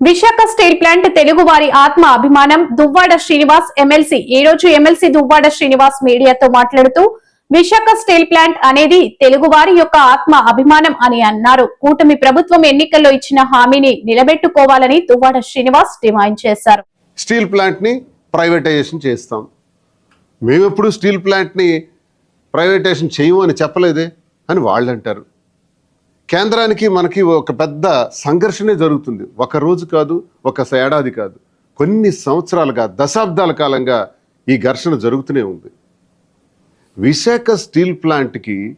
Visakha steel plant Telugu వారి ఆత్మ అభిమానం దువ్వాడ శ్రీనివాస్ ఎమ్మెల్సీ. ఈ రోజు ఎమ్మెల్సీ దువ్వాడ శ్రీనివాస్ మీడియాతో మాట్లాడుతూ విశాఖ స్టీల్ ప్లాంట్ అనేది తెలుగు వారి యొక్క ఆత్మ అభిమానం అని అన్నారు. కూటమి ప్రభుత్వం ఎన్నికల్లో ఇచ్చిన హామీని నిలబెట్టుకోవాలని దువ్వాడ శ్రీనివాస్ డిమాండ్ చేశారు. స్టీల్ ప్లాంట్ని ప్రైవేటైజేషన్ చేస్తాం. మేము ఎప్పుడు స్టీల్ ప్లాంట్ని ప్రైవేటైజేషన్ చేయము అని చెప్పలేదే అని వాళ్ళు అంటారు కేంద్రానికి మనకి ఒక పెద్ద సంఘర్షణే జరుగుతుంది. ఒక రోజు కాదు ఒక ఏడాది కాదు. కొన్ని సంవత్సరాలుగా దశాబ్దాల కాలంగా ఈ ఘర్షణ జరుగుతూనే ఉంది. విశాఖ స్టీల్ ప్లాంట్కి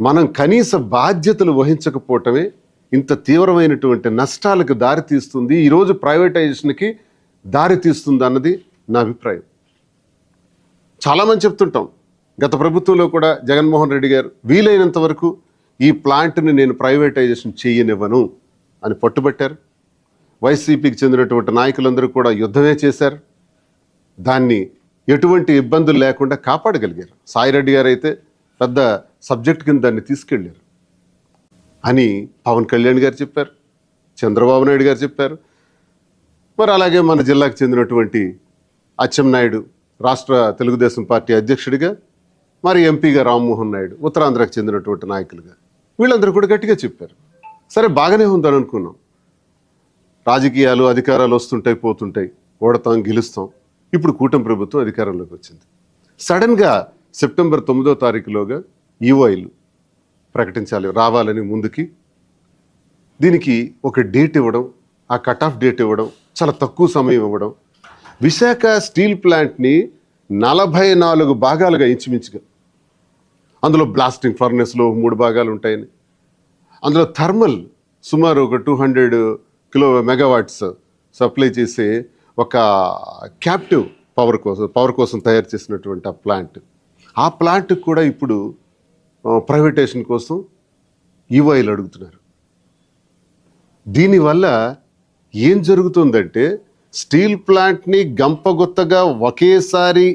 మనం కనీస బాధ్యతలు వహించకపోవటమే ఇంత తీవ్రమైనటువంటి నష్టాలకు దారితీస్తుంది ఈరోజు ప్రైవేటైజేషన్కి దారితీస్తుంది అన్నది నా అభిప్రాయం. చాలామంది చెప్తుంటాం. గత ప్రభుత్వంలో కూడా జగన్మోహన్ రెడ్డి గారు వీలైనంత వరకు ఈ ప్లాంట్ని నేను ప్రైవేటైజేషన్ చేయనివ్వను అని పట్టుబట్టారు. వైసీపీకి చెందినటువంటి నాయకులందరూ కూడా యుద్ధమే చేశారు. దాన్ని ఎటువంటి ఇబ్బందులు లేకుండా కాపాడగలిగారు. సాయిరెడ్డి గారు అయితే పెద్ద సబ్జెక్ట్ కింద దాన్ని తీసుకెళ్ళారు అని పవన్ కళ్యాణ్ గారు చెప్పారు. చంద్రబాబు నాయుడు గారు చెప్పారు. మరి అలాగే మన జిల్లాకు చెందినటువంటి అచ్చెన్నాయుడు రాష్ట్ర తెలుగుదేశం పార్టీ అధ్యక్షుడిగా మరి ఎంపీగా రామ్మోహన్ నాయుడు ఉత్తరాంధ్రకు చెందినటువంటి నాయకులుగా వీళ్ళందరూ కూడా గట్టిగా చెప్పారు. సరే బాగానే ఉందని అనుకున్నాం. రాజకీయాలు అధికారాలు వస్తుంటాయి పోతుంటాయి. ఓడతాం గెలుస్తాం. ఇప్పుడు కూటమి ప్రభుత్వం అధికారంలోకి వచ్చింది. సడన్గా సెప్టెంబర్ తొమ్మిదో తారీఖులోగా ఈఓఐలు ప్రకటించాలి రావాలని ముందుకి. దీనికి ఒక డేట్ ఇవ్వడం ఆ కట్ ఆఫ్ డేట్ ఇవ్వడం చాలా తక్కువ సమయం ఇవ్వడం విశాఖ స్టీల్ ప్లాంట్ని నలభై నాలుగు భాగాలుగా ఇంచుమించుగా అందులో బ్లాస్టింగ్ ఫర్నెస్లో మూడు భాగాలు ఉంటాయని. అందులో థర్మల్ సుమారు ఒక two hundred kilo megawatts supply చేసే ఒక క్యాప్టివ్ పవర్ కోసం పవర్ కోసం తయారు చేసినటువంటి ఆ ప్లాంట్ ఆ ప్లాంట్ కూడా ఇప్పుడు ప్రైవేటేషన్ కోసం ఈవైలు అడుగుతున్నారు. దీనివల్ల ఏం జరుగుతుందంటే స్టీల్ ప్లాంట్ని గంపగుత్తగా ఒకేసారి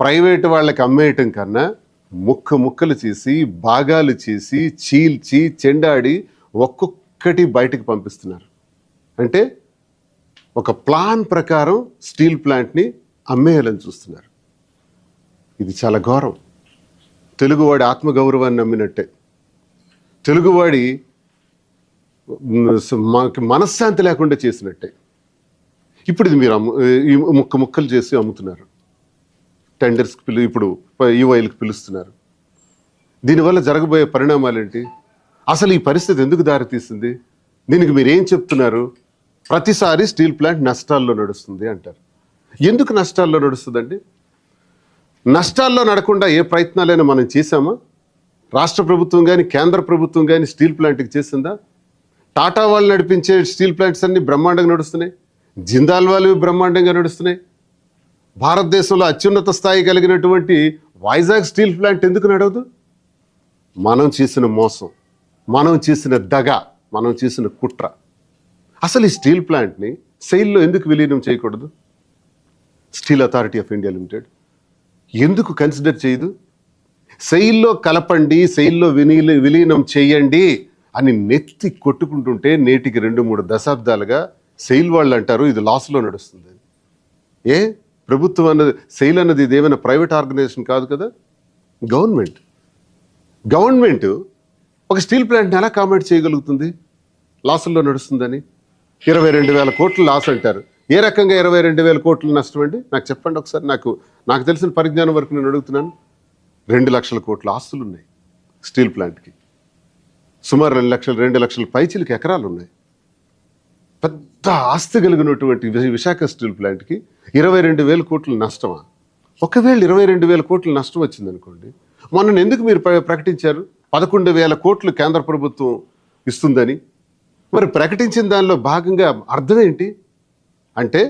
ప్రైవేట్ వాళ్ళకి అమ్మేయటం కన్నా ముక్క ముక్కలు చేసి భాగాలు చేసి చీల్చి చెండాడి ఒక్కొక్కటి బయటకు పంపిస్తున్నారు. అంటే ఒక ప్లాన్ ప్రకారం స్టీల్ ప్లాంట్ని అమ్మేయాలని చూస్తున్నారు. ఇది చాలా ఘోరం. తెలుగువాడి ఆత్మగౌరవాన్ని నమ్మినట్టే. తెలుగువాడి మనకి మాకు మనశ్శాంతి లేకుండా చేసినట్టే. ఇప్పుడు ఇది మీరు అమ్ము ముక్క ముక్కలు చేసి అమ్ముతున్నారు. టెండర్స్కి పిలు ఇప్పుడు ఈఓఐలకు పిలుస్తున్నారు. దీనివల్ల జరగబోయే పరిణామాలు ఏంటి అసలు ఈ పరిస్థితి ఎందుకు దారితీస్తుంది దీనికి మీరు ఏం చెప్తున్నారు? ప్రతిసారి స్టీల్ ప్లాంట్ నష్టాల్లో నడుస్తుంది అంటారు. ఎందుకు నష్టాల్లో నడుస్తుందండి? నష్టాల్లో నడకుండా ఏ ప్రయత్నాలైనా మనం చేశామా? రాష్ట్ర ప్రభుత్వం కానీ కేంద్ర ప్రభుత్వం కానీ స్టీల్ ప్లాంట్కి చేసిందా? టాటా వాళ్ళు నడిపించే స్టీల్ ప్లాంట్స్ అన్నీ బ్రహ్మాండంగా నడుస్తున్నాయి. జిందాల్ వాళ్ళు బ్రహ్మాండంగా నడుస్తున్నాయి. భారతదేశంలో అత్యున్నత స్థాయి కలిగినటువంటి వైజాగ్ స్టీల్ ప్లాంట్ ఎందుకు నడవదు? మనం చేసిన మోసం మనం చేసిన దగ మనం చేసిన కుట్ర. అసలు ఈ స్టీల్ ప్లాంట్ని సెయిల్లో ఎందుకు విలీనం చేయకూడదు? Steel Authority of India Limited. ఎందుకు కన్సిడర్ చేయదు? సెయిల్లో కలపండి సెయిల్లో వినీల విలీనం చేయండి అని నెత్తి కొట్టుకుంటుంటే నేటికి రెండు మూడు దశాబ్దాలుగా సెయిల్ వాళ్ళు అంటారు ఇది లాస్లో నడుస్తుంది. ఏ? ప్రభుత్వం అన్నది సెయిల్ అన్నది ఇది ఏమైనా ప్రైవేట్ ఆర్గనైజేషన్ కాదు కదా? గవర్నమెంట్. గవర్నమెంట్ ఒక స్టీల్ ప్లాంట్ని ఎలా కామెంట్ చేయగలుగుతుంది? లాసుల్లో నడుస్తుందని. ఇరవై రెండు వేల కోట్లు లాస్ అంటారు. ఏ రకంగా ఇరవై రెండు వేల కోట్లు నష్టం అండి? నాకు చెప్పండి ఒకసారి. నాకు నాకు తెలిసిన పరిజ్ఞానం వరకు నేను అడుగుతున్నాను. రెండు లక్షల కోట్ల ఆస్తులు ఉన్నాయి స్టీల్ ప్లాంట్కి. సుమారు రెండు లక్షలు రెండు లక్షల పైచిలకి ఎకరాలు ఉన్నాయి పెద్ద ఆస్తి కలిగినటువంటి విశాఖ స్టీల్ ప్లాంట్కి ఇరవై రెండు వేల కోట్ల నష్టమా? ఒకవేళ ఇరవై రెండు వేల కోట్ల నష్టం వచ్చింది అనుకోండి మొన్న ఎందుకు మీరు ప్రకటించారు? పదకొండు వేల కోట్లు కేంద్ర ప్రభుత్వం ఇస్తుందని. మరి ప్రకటించిన దానిలో భాగంగా అర్థం ఏంటి? అంటే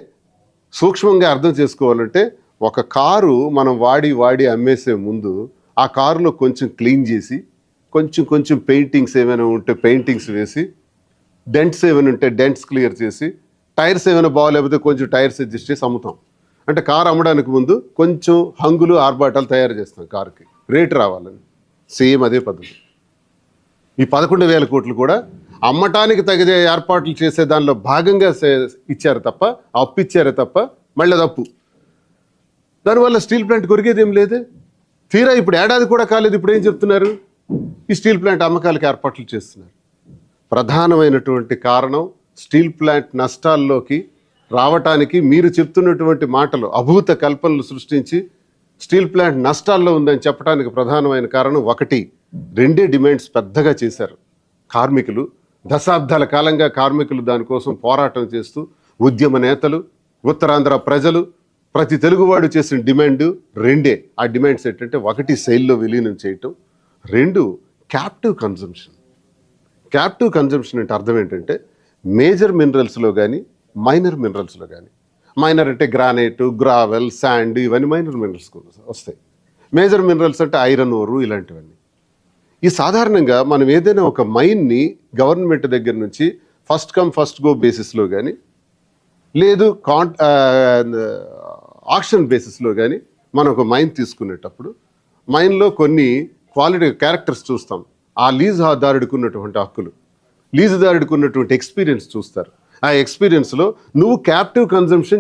సూక్ష్మంగా అర్థం చేసుకోవాలంటే ఒక కారు మనం వాడి వాడి అమ్మేసే ముందు ఆ కారులో కొంచెం క్లీన్ చేసి కొంచెం కొంచెం పెయింటింగ్స్ ఏమైనా ఉంటే పెయింటింగ్స్ వేసి డెంట్స్ ఏమైనా ఉంటే డెంట్స్ క్లియర్ చేసి టైర్స్ ఏమైనా బాగాలేకపోతే కొంచెం టైర్స్ అడ్జస్ట్ చేసి అమ్ముతాం. అంటే కారు అమ్మడానికి ముందు కొంచెం హంగులు ఆర్భాటాలు తయారు చేస్తాం కారుకి. రేటు రావాలని. సేమ్ అదే పద్ధతి. ఈ పదకొండు వేల కోట్లు కూడా అమ్మటానికి తగిన ఏర్పాట్లు చేసే దానిలో భాగంగా ఇచ్చారు తప్ప అప్పు ఇచ్చారే తప్ప మళ్ళీ అప్పు. దానివల్ల స్టీల్ ప్లాంట్ కొరిగేది ఏం లేదే. తీరా ఇప్పుడు ఏడాది కూడా కాలేదు ఇప్పుడు ఏం చెప్తున్నారు? ఈ స్టీల్ ప్లాంట్ అమ్మకాలకు ఏర్పాట్లు చేస్తున్నారు. ప్రధానమైనటువంటి కారణం స్టీల్ ప్లాంట్ నష్టాల్లోకి రావటానికి మీరు చెప్తున్నటువంటి మాటలు అభూత కల్పనలు సృష్టించి స్టీల్ ప్లాంట్ నష్టాల్లో ఉందని చెప్పడానికి ప్రధానమైన కారణం ఒకటి. రెండే డిమాండ్స్ పెద్దగా చేశారు. కార్మికులు దశాబ్దాల కాలంగా కార్మికులు దానికోసం పోరాటం చేస్తూ ఉద్యమ నేతలు ఉత్తరాంధ్ర ప్రజలు ప్రతి తెలుగువాడు చేసిన డిమాండ్ రెండే. ఆ డిమాండ్స్ ఏంటంటే ఒకటి శైలిలో విలీనం చేయటం రెండు క్యాప్టివ్ కన్జంప్షన్ క్యాప్టివ్ కన్జంప్షన్ అంటే అర్థం ఏంటంటే మేజర్ మినరల్స్లో కానీ మైనర్ మినరల్స్లో కానీ మైనర్ అంటే గ్రానైట్ గ్రావెల్ శాండ్ ఇవన్నీ మైనర్ మినరల్స్ వస్తాయి. మేజర్ మినరల్స్ అంటే ఐరన్ ఓరు ఇలాంటివన్నీ. ఈ సాధారణంగా మనం ఏదైనా ఒక మైన్ని గవర్నమెంట్ దగ్గర నుంచి ఫస్ట్ కమ్ ఫస్ట్ గో బేసిస్లో కానీ లేదు కాంట్ ఆక్షన్ బేసిస్లో కానీ మనం ఒక మైన్ తీసుకునేటప్పుడు మైన్లో కొన్ని క్వాలిటీ క్యారెక్టర్స్ చూస్తాం. ఆ లీజ్ దారుడికి ఉన్నటువంటి హక్కులు. లీజుదారుడికి ఉన్నటువంటి ఎక్స్పీరియన్స్ చూస్తారు. ఆ ఎక్స్పీరియన్స్లో నువ్వు క్యాప్టివ్ కన్జంప్షన్